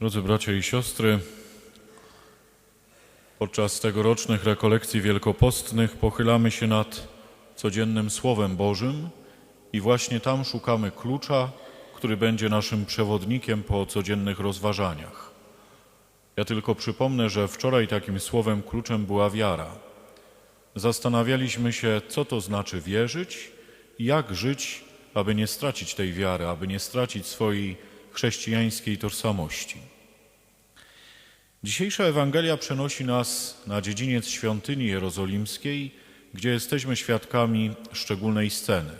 Drodzy bracia i siostry, podczas tegorocznych rekolekcji wielkopostnych pochylamy się nad codziennym Słowem Bożym i właśnie tam szukamy klucza, który będzie naszym przewodnikiem po codziennych rozważaniach. Ja tylko przypomnę, że wczoraj takim słowem kluczem była wiara. Zastanawialiśmy się, co to znaczy wierzyć i jak żyć, aby nie stracić tej wiary, aby nie stracić swojej chrześcijańskiej tożsamości. Dzisiejsza Ewangelia przenosi nas na dziedziniec świątyni jerozolimskiej, gdzie jesteśmy świadkami szczególnej sceny.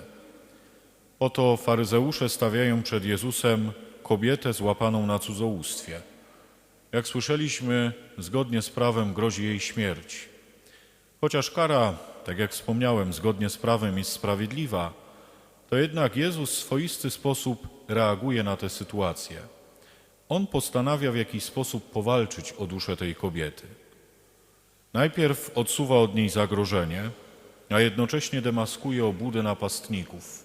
Oto faryzeusze stawiają przed Jezusem kobietę złapaną na cudzołóstwie. Jak słyszeliśmy, zgodnie z prawem grozi jej śmierć. Chociaż kara, tak jak wspomniałem, zgodnie z prawem jest sprawiedliwa, to jednak Jezus w swoisty sposób reaguje na tę sytuację. On postanawia w jakiś sposób powalczyć o duszę tej kobiety. Najpierw odsuwa od niej zagrożenie, a jednocześnie demaskuje obłudę napastników.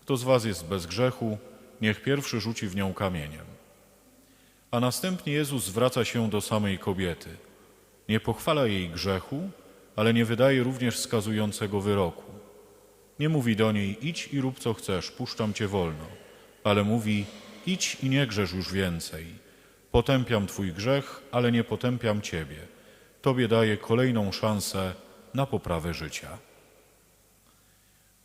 Kto z was jest bez grzechu, niech pierwszy rzuci w nią kamieniem. A następnie Jezus zwraca się do samej kobiety. Nie pochwala jej grzechu, ale nie wydaje również skazującego wyroku. Nie mówi do niej: idź i rób co chcesz, puszczam cię wolno, ale mówi: idź i nie grzesz już więcej. Potępiam twój grzech, ale nie potępiam ciebie. Tobie daję kolejną szansę na poprawę życia.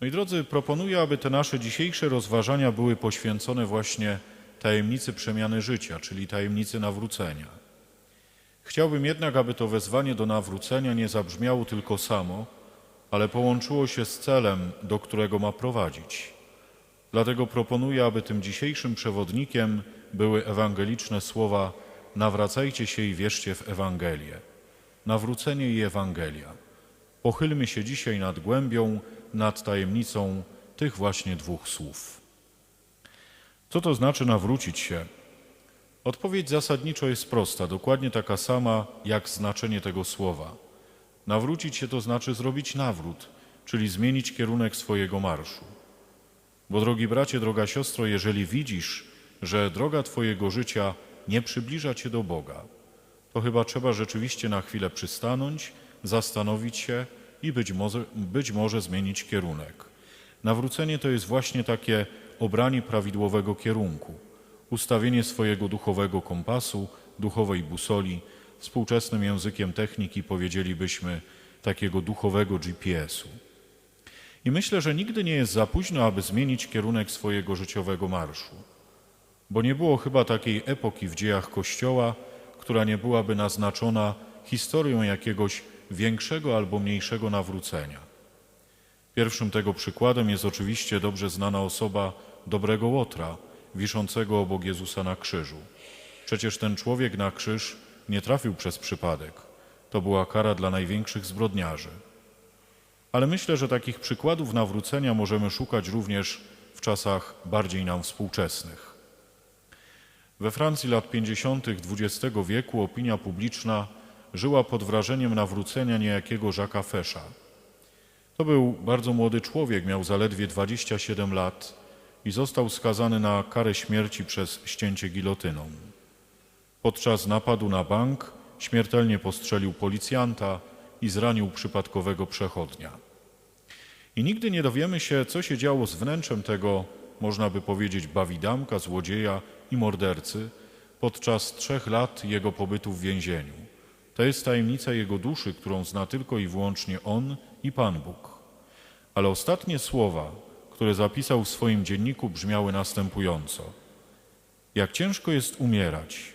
No i drodzy, proponuję, aby te nasze dzisiejsze rozważania były poświęcone właśnie tajemnicy przemiany życia, czyli tajemnicy nawrócenia. Chciałbym jednak, aby to wezwanie do nawrócenia nie zabrzmiało tylko samo, ale połączyło się z celem, do którego ma prowadzić. Dlatego proponuję, aby tym dzisiejszym przewodnikiem były ewangeliczne słowa: Nawracajcie się i wierzcie w Ewangelię. Nawrócenie i Ewangelia. Pochylmy się dzisiaj nad głębią, nad tajemnicą tych właśnie dwóch słów. Co to znaczy nawrócić się? Odpowiedź zasadniczo jest prosta, dokładnie taka sama jak znaczenie tego słowa. Nawrócić się to znaczy zrobić nawrót, czyli zmienić kierunek swojego marszu. Bo drogi bracie, droga siostro, jeżeli widzisz, że droga Twojego życia nie przybliża Cię do Boga, to chyba trzeba rzeczywiście na chwilę przystanąć, zastanowić się i być może, być może zmienić kierunek. Nawrócenie to jest właśnie takie obranie prawidłowego kierunku, ustawienie swojego duchowego kompasu, duchowej busoli, współczesnym językiem techniki powiedzielibyśmy takiego duchowego GPS-u. I myślę, że nigdy nie jest za późno, aby zmienić kierunek swojego życiowego marszu, bo nie było chyba takiej epoki w dziejach Kościoła, która nie byłaby naznaczona historią jakiegoś większego albo mniejszego nawrócenia. Pierwszym tego przykładem jest oczywiście dobrze znana osoba dobrego Łotra, wiszącego obok Jezusa na krzyżu. Przecież ten człowiek na krzyż nie trafił przez przypadek. To była kara dla największych zbrodniarzy. Ale myślę, że takich przykładów nawrócenia możemy szukać również w czasach bardziej nam współczesnych. We Francji lat 50. XX wieku opinia publiczna żyła pod wrażeniem nawrócenia niejakiego Jacques'a Fesza. To był bardzo młody człowiek, miał zaledwie 27 lat i został skazany na karę śmierci przez ścięcie gilotyną. Podczas napadu na bank śmiertelnie postrzelił policjanta i zranił przypadkowego przechodnia. I nigdy nie dowiemy się, co się działo z wnętrzem tego, można by powiedzieć, bawidamka, złodzieja i mordercy podczas trzech lat jego pobytu w więzieniu. To jest tajemnica jego duszy, którą zna tylko i wyłącznie on i Pan Bóg. Ale ostatnie słowa, które zapisał w swoim dzienniku, brzmiały następująco: Jak ciężko jest umierać.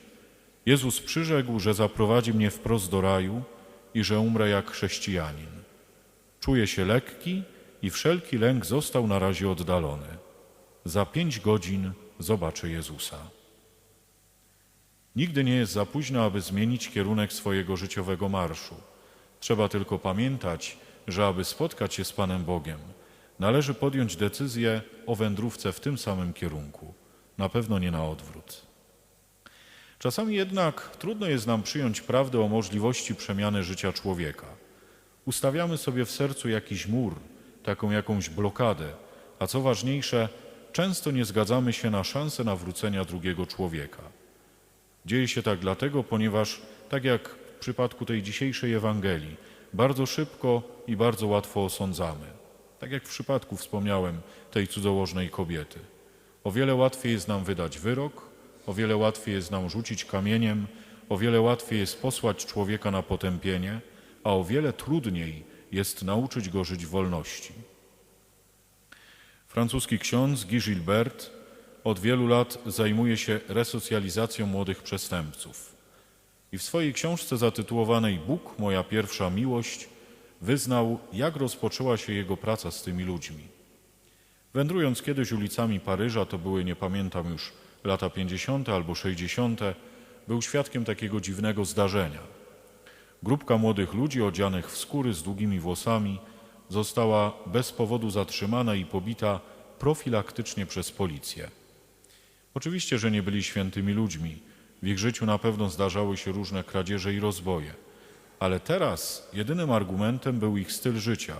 Jezus przyrzekł, że zaprowadzi mnie wprost do raju i że umrę jak chrześcijanin. Czuję się lekki i wszelki lęk został na razie oddalony. Za pięć godzin zobaczę Jezusa. Nigdy nie jest za późno, aby zmienić kierunek swojego życiowego marszu. Trzeba tylko pamiętać, że aby spotkać się z Panem Bogiem, należy podjąć decyzję o wędrówce w tym samym kierunku, na pewno nie na odwrót. Czasami jednak trudno jest nam przyjąć prawdę o możliwości przemiany życia człowieka. Ustawiamy sobie w sercu jakiś mur, taką jakąś blokadę, a co ważniejsze, często nie zgadzamy się na szansę nawrócenia drugiego człowieka. Dzieje się tak dlatego, ponieważ, tak jak w przypadku tej dzisiejszej Ewangelii, bardzo szybko i bardzo łatwo osądzamy. Tak jak w przypadku, wspomniałem, tej cudzołożnej kobiety. O wiele łatwiej jest nam wydać wyrok, o wiele łatwiej jest nam rzucić kamieniem, o wiele łatwiej jest posłać człowieka na potępienie, a o wiele trudniej jest nauczyć go żyć wolności. Francuski ksiądz Guy Gilbert od wielu lat zajmuje się resocjalizacją młodych przestępców. I w swojej książce zatytułowanej Bóg, moja pierwsza miłość, wyznał, jak rozpoczęła się jego praca z tymi ludźmi. Wędrując kiedyś ulicami Paryża, to były, nie pamiętam już, lata 50. albo 60., był świadkiem takiego dziwnego zdarzenia. Grupka młodych ludzi odzianych w skóry z długimi włosami została bez powodu zatrzymana i pobita profilaktycznie przez policję. Oczywiście, że nie byli świętymi ludźmi. W ich życiu na pewno zdarzały się różne kradzieże i rozboje. Ale teraz jedynym argumentem był ich styl życia,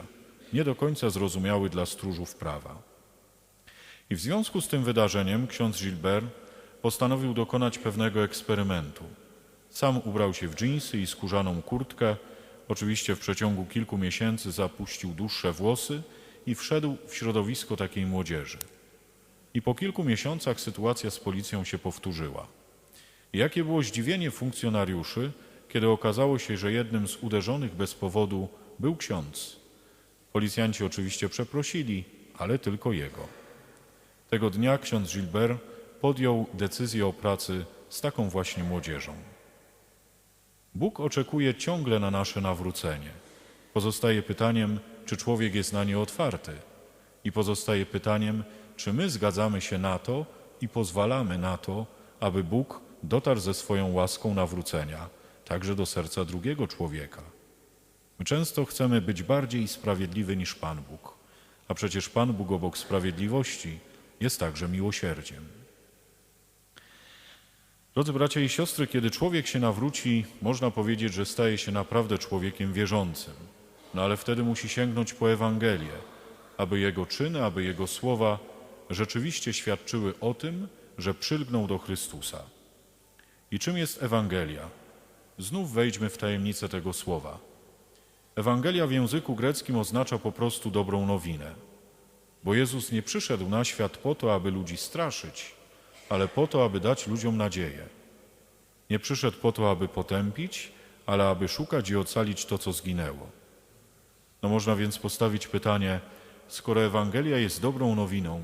nie do końca zrozumiały dla stróżów prawa. I w związku z tym wydarzeniem ksiądz Gilbert postanowił dokonać pewnego eksperymentu. Sam ubrał się w dżinsy i skórzaną kurtkę, oczywiście w przeciągu kilku miesięcy zapuścił dłuższe włosy i wszedł w środowisko takiej młodzieży. I po kilku miesiącach sytuacja z policją się powtórzyła. Jakie było zdziwienie funkcjonariuszy, kiedy okazało się, że jednym z uderzonych bez powodu był ksiądz. Policjanci oczywiście przeprosili, ale tylko jego. Tego dnia ksiądz Gilbert podjął decyzję o pracy z taką właśnie młodzieżą. Bóg oczekuje ciągle na nasze nawrócenie. Pozostaje pytaniem, czy człowiek jest na nie otwarty. I pozostaje pytaniem, czy my zgadzamy się na to i pozwalamy na to, aby Bóg dotarł ze swoją łaską nawrócenia także do serca drugiego człowieka. My często chcemy być bardziej sprawiedliwy niż Pan Bóg, a przecież Pan Bóg obok sprawiedliwości jest także miłosierdziem. Drodzy bracia i siostry, kiedy człowiek się nawróci, można powiedzieć, że staje się naprawdę człowiekiem wierzącym. No ale wtedy musi sięgnąć po Ewangelię, aby jego czyny, aby jego słowa rzeczywiście świadczyły o tym, że przylgnął do Chrystusa. I czym jest Ewangelia? Znów wejdźmy w tajemnicę tego słowa. Ewangelia w języku greckim oznacza po prostu dobrą nowinę, bo Jezus nie przyszedł na świat po to, aby ludzi straszyć, ale po to, aby dać ludziom nadzieję. Nie przyszedł po to, aby potępić, ale aby szukać i ocalić to, co zginęło. No można więc postawić pytanie, skoro Ewangelia jest dobrą nowiną,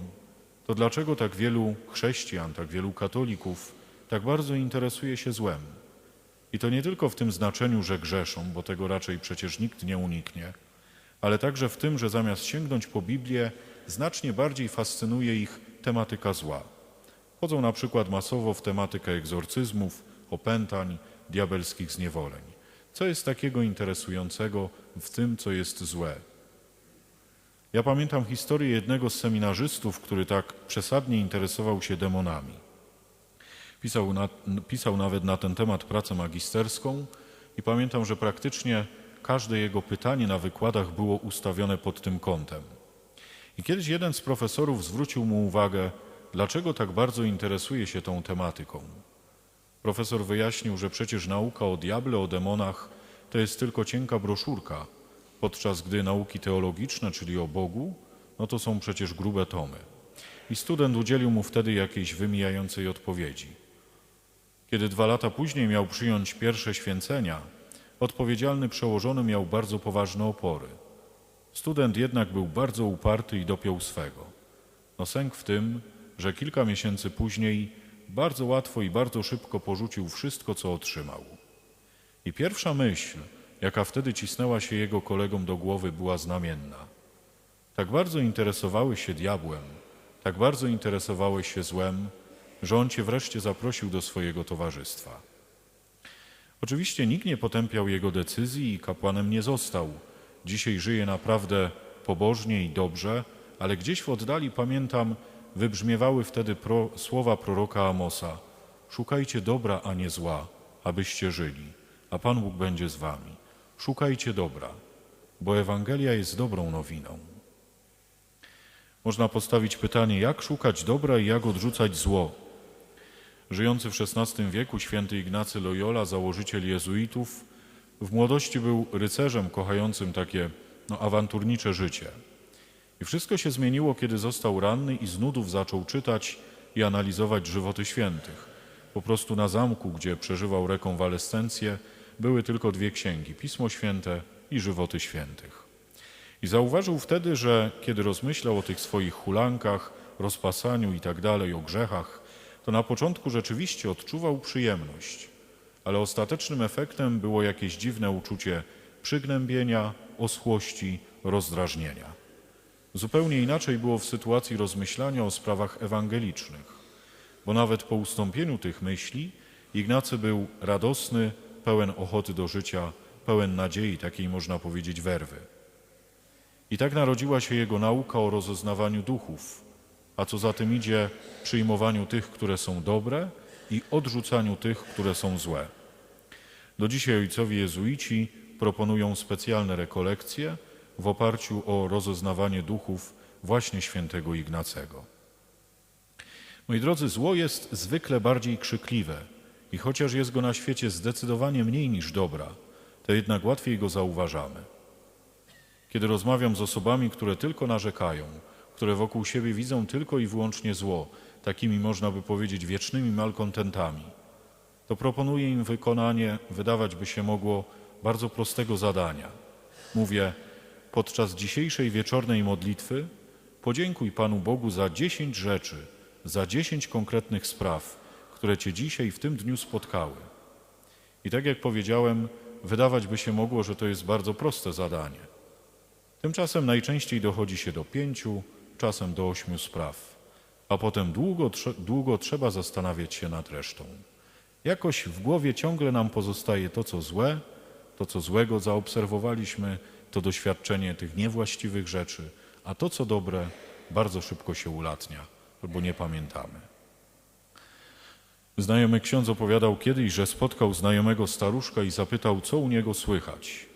to dlaczego tak wielu chrześcijan, tak wielu katolików tak bardzo interesuje się złem? I to nie tylko w tym znaczeniu, że grzeszą, bo tego raczej przecież nikt nie uniknie, ale także w tym, że zamiast sięgnąć po Biblię, znacznie bardziej fascynuje ich tematyka zła. Chodzą na przykład masowo w tematykę egzorcyzmów, opętań, diabelskich zniewoleń. Co jest takiego interesującego w tym, co jest złe? Ja pamiętam historię jednego z seminarzystów, który tak przesadnie interesował się demonami. Pisał, na, pisał nawet na ten temat pracę magisterską i pamiętam, że praktycznie każde jego pytanie na wykładach było ustawione pod tym kątem. I kiedyś jeden z profesorów zwrócił mu uwagę, dlaczego tak bardzo interesuje się tą tematyką. Profesor wyjaśnił, że przecież nauka o diable, o demonach to jest tylko cienka broszurka, podczas gdy nauki teologiczne, czyli o Bogu, no to są przecież grube tomy. I student udzielił mu wtedy jakiejś wymijającej odpowiedzi. Kiedy dwa lata później miał przyjąć pierwsze święcenia, odpowiedzialny przełożony miał bardzo poważne opory. Student jednak był bardzo uparty i dopiął swego. No sęk w tym, że kilka miesięcy później bardzo łatwo i bardzo szybko porzucił wszystko, co otrzymał. I pierwsza myśl, jaka wtedy cisnęła się jego kolegom do głowy, była znamienna. Tak bardzo interesowały się diabłem, tak bardzo interesowały się złem, że on cię wreszcie zaprosił do swojego towarzystwa. Oczywiście nikt nie potępiał jego decyzji i kapłanem nie został. Dzisiaj żyje naprawdę pobożnie i dobrze, ale gdzieś w oddali, pamiętam, wybrzmiewały wtedy pro, słowa proroka Amosa: Szukajcie dobra, a nie zła, abyście żyli, a Pan Bóg będzie z wami. Szukajcie dobra, bo Ewangelia jest dobrą nowiną. Można postawić pytanie, jak szukać dobra i jak odrzucać zło. Żyjący w XVI wieku święty Ignacy Loyola, założyciel jezuitów, w młodości był rycerzem kochającym takie no, awanturnicze życie. I wszystko się zmieniło, kiedy został ranny i z nudów zaczął czytać i analizować żywoty świętych. Po prostu na zamku, gdzie przeżywał rekonwalescencję, były tylko dwie księgi: Pismo Święte i żywoty świętych. I zauważył wtedy, że kiedy rozmyślał o tych swoich hulankach, rozpasaniu i tak dalej, o grzechach, to na początku rzeczywiście odczuwał przyjemność, ale ostatecznym efektem było jakieś dziwne uczucie przygnębienia, oschłości, rozdrażnienia. Zupełnie inaczej było w sytuacji rozmyślania o sprawach ewangelicznych, bo nawet po ustąpieniu tych myśli Ignacy był radosny, pełen ochoty do życia, pełen nadziei, takiej można powiedzieć werwy. I tak narodziła się jego nauka o rozeznawaniu duchów, a co za tym idzie, przyjmowaniu tych, które są dobre i odrzucaniu tych, które są złe. Do dzisiaj ojcowie jezuici proponują specjalne rekolekcje w oparciu o rozeznawanie duchów właśnie świętego Ignacego. Moi drodzy, zło jest zwykle bardziej krzykliwe i chociaż jest go na świecie zdecydowanie mniej niż dobra, to jednak łatwiej go zauważamy. Kiedy rozmawiam z osobami, które tylko narzekają, które wokół siebie widzą tylko i wyłącznie zło, takimi można by powiedzieć wiecznymi malkontentami, to proponuję im wykonanie, wydawać by się mogło, bardzo prostego zadania. Mówię, podczas dzisiejszej wieczornej modlitwy podziękuj Panu Bogu za dziesięć rzeczy, za dziesięć konkretnych spraw, które Cię dzisiaj w tym dniu spotkały. I tak jak powiedziałem, wydawać by się mogło, że to jest bardzo proste zadanie. Tymczasem najczęściej dochodzi się do pięciu, czasem do ośmiu spraw, a potem długo, długo trzeba zastanawiać się nad resztą. Jakoś w głowie ciągle nam pozostaje to, co złe, to, co złego zaobserwowaliśmy, to doświadczenie tych niewłaściwych rzeczy, a to, co dobre, bardzo szybko się ulatnia albo nie pamiętamy. Znajomy ksiądz opowiadał kiedyś, że spotkał znajomego staruszka i zapytał, co u niego słychać.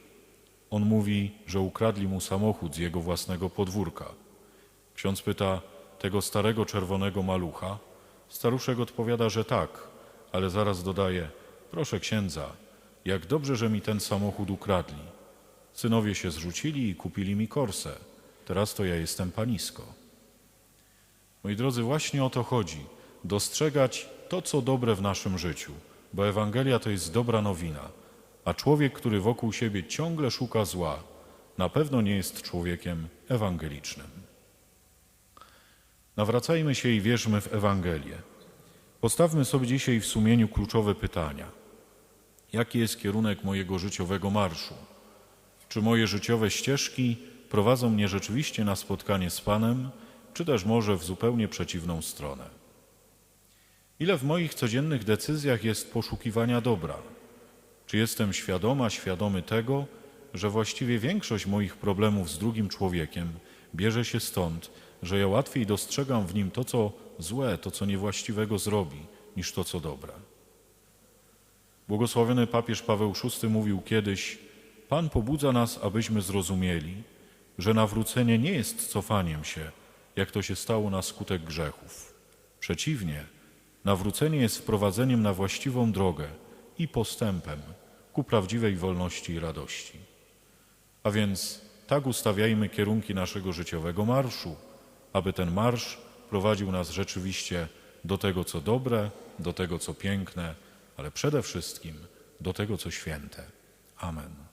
On mówi, że ukradli mu samochód z jego własnego podwórka. Ksiądz pyta, tego starego czerwonego malucha? Staruszek odpowiada, że tak, ale zaraz dodaje, proszę księdza, jak dobrze, że mi ten samochód ukradli. Synowie się zrzucili i kupili mi korsę. Teraz to ja jestem panisko. Moi drodzy, właśnie o to chodzi. Dostrzegać to, co dobre w naszym życiu, bo Ewangelia to jest dobra nowina, a człowiek, który wokół siebie ciągle szuka zła, na pewno nie jest człowiekiem ewangelicznym. Nawracajmy się i wierzmy w Ewangelię. Postawmy sobie dzisiaj w sumieniu kluczowe pytania. Jaki jest kierunek mojego życiowego marszu? Czy moje życiowe ścieżki prowadzą mnie rzeczywiście na spotkanie z Panem, czy też może w zupełnie przeciwną stronę? Ile w moich codziennych decyzjach jest poszukiwania dobra? Czy jestem świadoma, świadomy tego, że właściwie większość moich problemów z drugim człowiekiem bierze się stąd, że ja łatwiej dostrzegam w nim to, co złe, to, co niewłaściwego zrobi, niż to, co dobre? Błogosławiony papież Paweł VI mówił kiedyś: Pan pobudza nas, abyśmy zrozumieli, że nawrócenie nie jest cofaniem się, jak to się stało na skutek grzechów. Przeciwnie, nawrócenie jest wprowadzeniem na właściwą drogę i postępem ku prawdziwej wolności i radości. A więc tak ustawiajmy kierunki naszego życiowego marszu, aby ten marsz prowadził nas rzeczywiście do tego, co dobre, do tego, co piękne, ale przede wszystkim do tego, co święte. Amen.